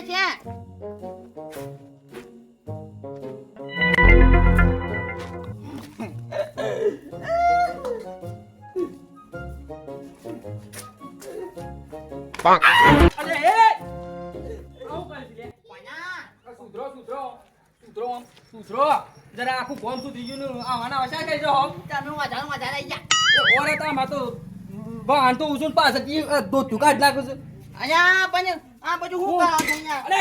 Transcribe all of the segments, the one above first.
જઈએ છે. અરે હે આવું કરે. કોઈના આ સુધરો સુધરો સુધરો સુધરો. જરા આખું ગોમ સુધરી ગયું ને આવાના વસા કરી દો હમ. તમે વધારે વધારે ગયા ઓરે તો આમાં તો વાહન તો ઉછું પાછળથી અ, દોતું કાઢ નાખું છું. અહીંયા પણ આ બધું હું કરો અહીંયા? અરે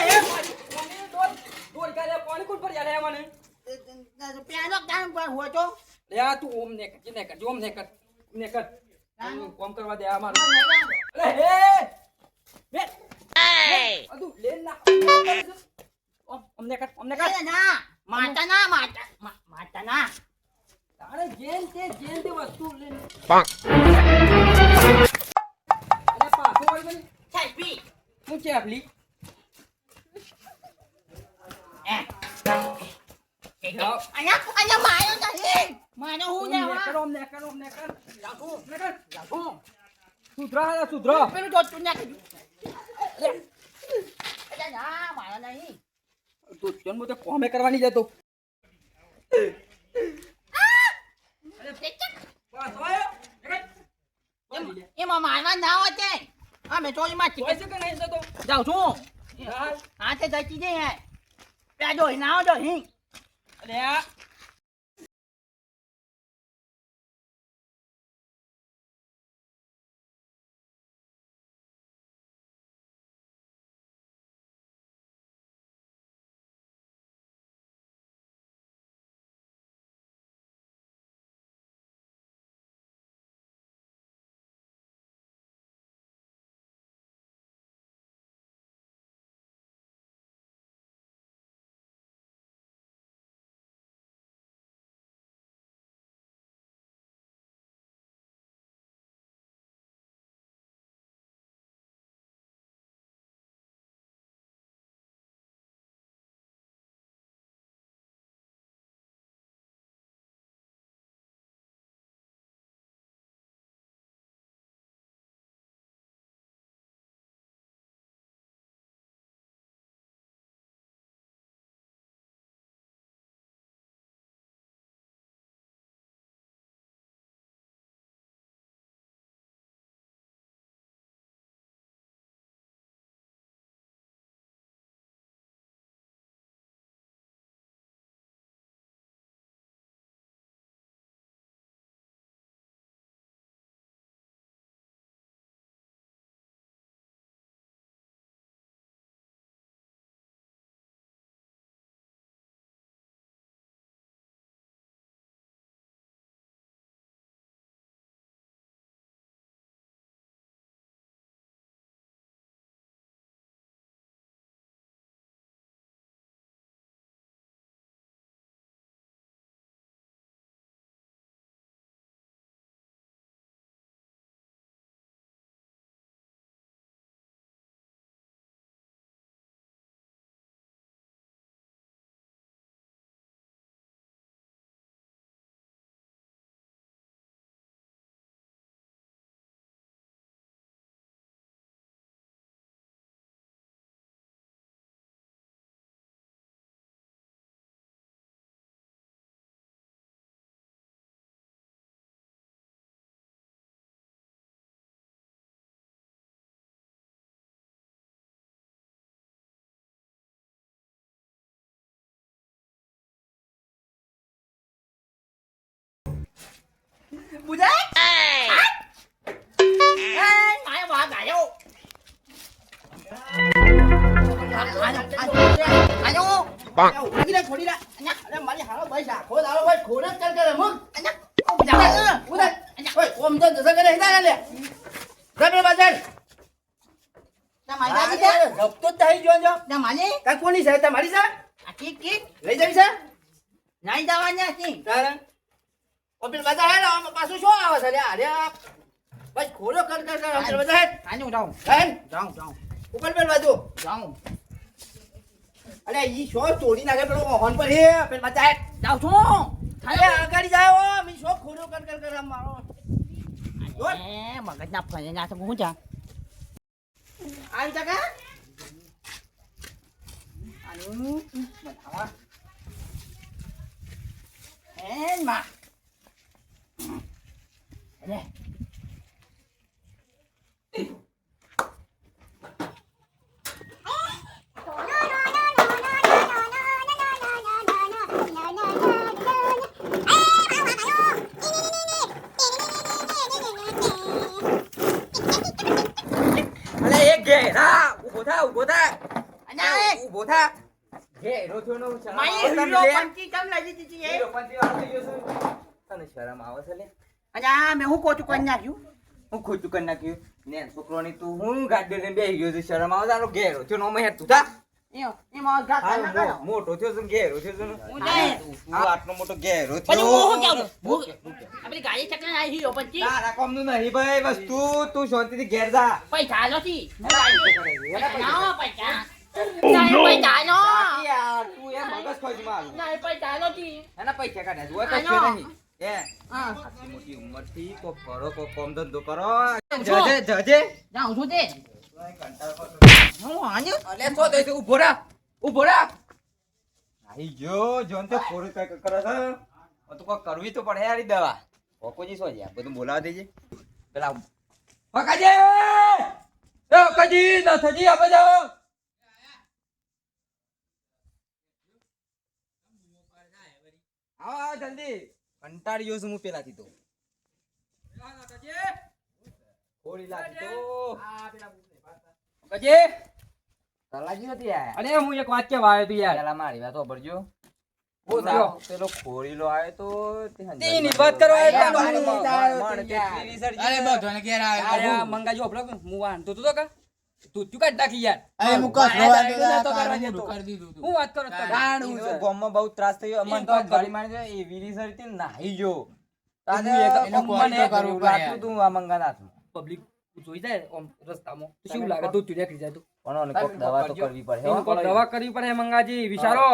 દોર દોર પાણી કોણ પર યાર મને પેલો કામ પર હોય તો. લે આ તું ઓમ ને કર ને કર ઓમ ને કર ને કર કોમ કરવા દે આ મારું. અરે હે બે અદુ લે ના ઓમ ઓમ કર અમને ને કર ના, માતા ના માતા માતા ના. તારે જેન તે જેન તે વસ્તુ લે. અરે પાછો વળી મને. સેલ્ફી હું છે આપલી લાગો સુધરો પેલું જોતું નાખી તું જન્મ તો કોમે કરવાની જતો એમાં મારવા ના હોય તે અમે ચોરીમાં કોઈ છે કે નહીં જતો જાઉં છું હા હાથે જતી જઈ હિંગ આ આયો આયો છોડી દે, છોડી દે. અરે અરે, રફતો જ થઈ ગયો જો. કાં કોની છે તમારી છે લઈ જવી છે તારે ઓ પેલા બધા હેડ આમાં પાછું શું આવે છે? અરે આ ભાઈ ખોરો કર કર કર પેલા બધા હેડ. હેડ. ઉપર પેલ બાજુ. અરે ઈ શો તોડી નાખે પેલો હોન પર? હે પેલા બધા હેડ. અરે આગળ જાય ઓ મી શો ખોરો કર કર કર આમ મારો. મગજ ના ફરે ના તો હું જા. આવી જગા આનું બનાવા એનમાં. અરે અલે એ ઘેરા ઊભો થા ઊભો થા અન્યા એ ઊભો થા ઘેરો થયો નો શરમ મારી આવે તને હીરો લે? પંચી કેમ લઈ દીધી છે હીરો પંચી વાળો થઈ ગયો છું. તને શરમ આવે છે લે આ મેં હું કોચું કરી નાખ્યું? હું ખોચું કરી નાખ્યું? ને છોકરોની તું હું ગાડી લઈને બેસી ગયો છું શરમ આવે તારો ઘેરો થયો નો મેં તું થા કરો મોટો થયો છે ઘેરો થયો છે ને. હું જાય. તું આટલો મોટો ઘેરો થયો. છું? આપણી ગાડી ચકને આવી તારા નહીં ભાઈ વસ્તુ તું શાંતિથી ઘેર જા. પૈસા યાર, તું એ મગજ ખોજ મારું. પૈસા આલો એના પૈસા કાઢ્યા જુઓ તો નહીં. એ, આટલી મોટી ઉંમરથી કોક કરો, કોક કામ ધંધો કરો. જજે, જજે. જાઉં છું તે હું આન્યું અલે, તો એ તો ઊભો રહે. ઊભો આઈ ગયો, જોન તો ખોરું કાંઈક કરે છે. તો કોક કરવી તો પડે યાર દવા. શું છે? બધું બોલાવા દેજે. પેલા ઓકાજી! એ આ. આવો, આવો, જલ્દી. કંટાળી ગયો છું હું પેલાથી તો. અરે એક વાત કેવા આવ્યો તું યાર? પેલા મારી વાત સાંભળજો પેલો પેલો ખોરીલો આવ્યો તો તેની વાત કરવા આવ્યો અરે છે. ઘેર આવ્યો. મંગાજો હું વાંધો તો કા? તું તું કાઢ નાખી યાર. અરે હું કસ આ રોવા ડાયરેક્ટ દેતા નતો કરવા કારણે દેતો. દીધું હું વાત કરો તમે ઈનો ગામમાં બહુ ત્રાસ થયો. અમને તો ગાડી કરું. મારી દે, એવી research થી નાહી તાને એનો તો આ પબ્લિક જોઈ જાય આમ રસ્તામાં. તો શું લાગે? તું તું નીકળી જાય તું. પણ કોક દવા તો કરવી પડે. કોક દવા કરવી પડે મંગાજી વિચારો.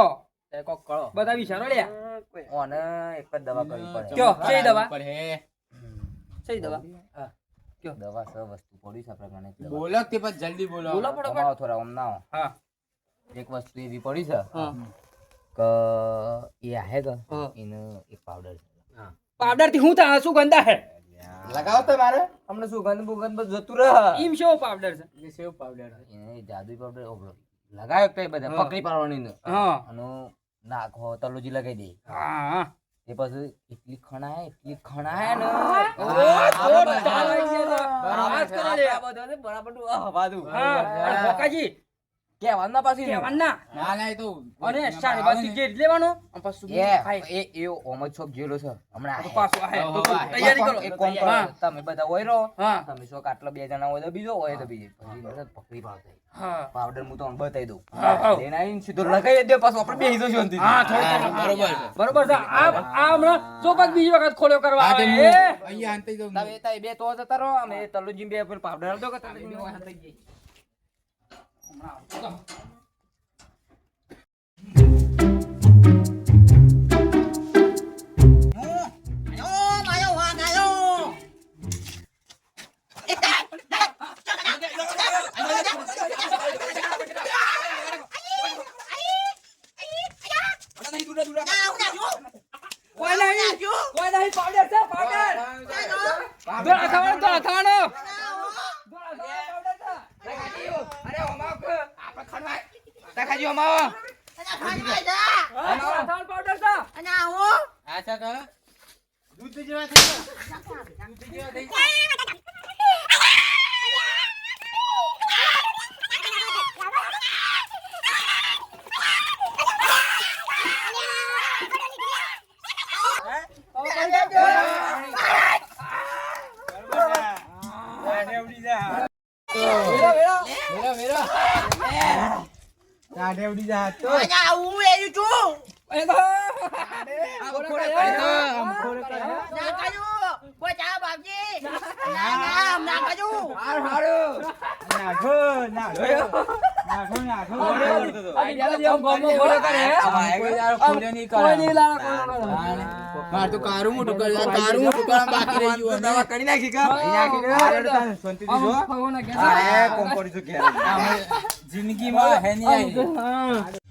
કોક કરો. બધા વિચારો લ્યા. ઓને એક જ દવા કરવી પડે. કયો કઈ દવા. પડે. કઈ દવા. દવા સ વસ્તુ પડી છે પ્રમાણે બોલો તે પછી જલ્દી બોલો બોલો ફટાફટ. થોડા ઓમ ના હા. એક વસ્તુ એવી પડી છે ક એ આહે કે ઇન એક પાવડર છે. પાવડરથી હું તા શું ગંદા હે? લગાવો તો મારે. હમણાં સુગંધ બુગંધ બધું જતું રહે? ઈમ શો પાવડર છે? એ સેવ પાવડર એ જાદુ પાવડર ઓગળો. લગાયો કઈ બધા પકડી પાડવાની હા. અને નાખો તલોજી લગાઈ દે. હા હા. એ પછી એટલી ખણાય એટલી ખણાય ને. બરાબર. બરાબર વાત પાછી. આ બરાબરનું. આ ના એ તો અને સારી બાજુ ગેટ લેવાનો અને પાછું એ એ એ ઓમ છોક જેલો છે. હમણાં. પાછું તો તૈયારી કરો. એક કોમ કરો, તમે બધા હોય રહો. તમે છોક આટલા બે જણા હોય તો બીજો હોય તો બીજો. પછી પકડી પાડતા હા. પાવડર હું તમને બતાવી દઉં. લઈને આવીને સીધો લગાવી દે પાછો. આપણે બેસી જશું શાંતિથી. હા, થોડું બરોબર છે. બરોબર છે. આ આ હમણાં ચોપાક બીજી વખત ખોલ્યો કરવા આવે. અહીંયા હંતાઈ દઉં. તમે તાય બે તો જતા રહો. અમે તલુજી બે પર પાવડર આપી દો કે તલુજી બે હોય થઈ જઈએ. આયો માયો વાઘ આયો કોઈ નહીં કોઈ નહીં પાવડર છે પાવડર દોડા થવાનો દોડા થવાનો દોડા થવાનો પાવડર છે. અરે ઓમાવ કે આપણે ખણવાય તાકાજી કરો. દૂધ જેવા થઈ ગયા. દૂધ જેવા થઈ ગયા. વેરા, વેરા. મેરા, મેરા. કાઢે ઉડી જા તો. એ તો આમ ખોરે એ કરે તો. નાખો, નાખો. હે? માર તો કારું મોટું કરી કારું મોટું કરવા બાકી રહી ગયું દવા કરી નાખી કા? નાખી દે. હા, આ રડતા જો. ભગવાનના ઘેર. આ કોમ્પોરી તો ઘેર. જિંદગીમાં હે નહીં આવી હા.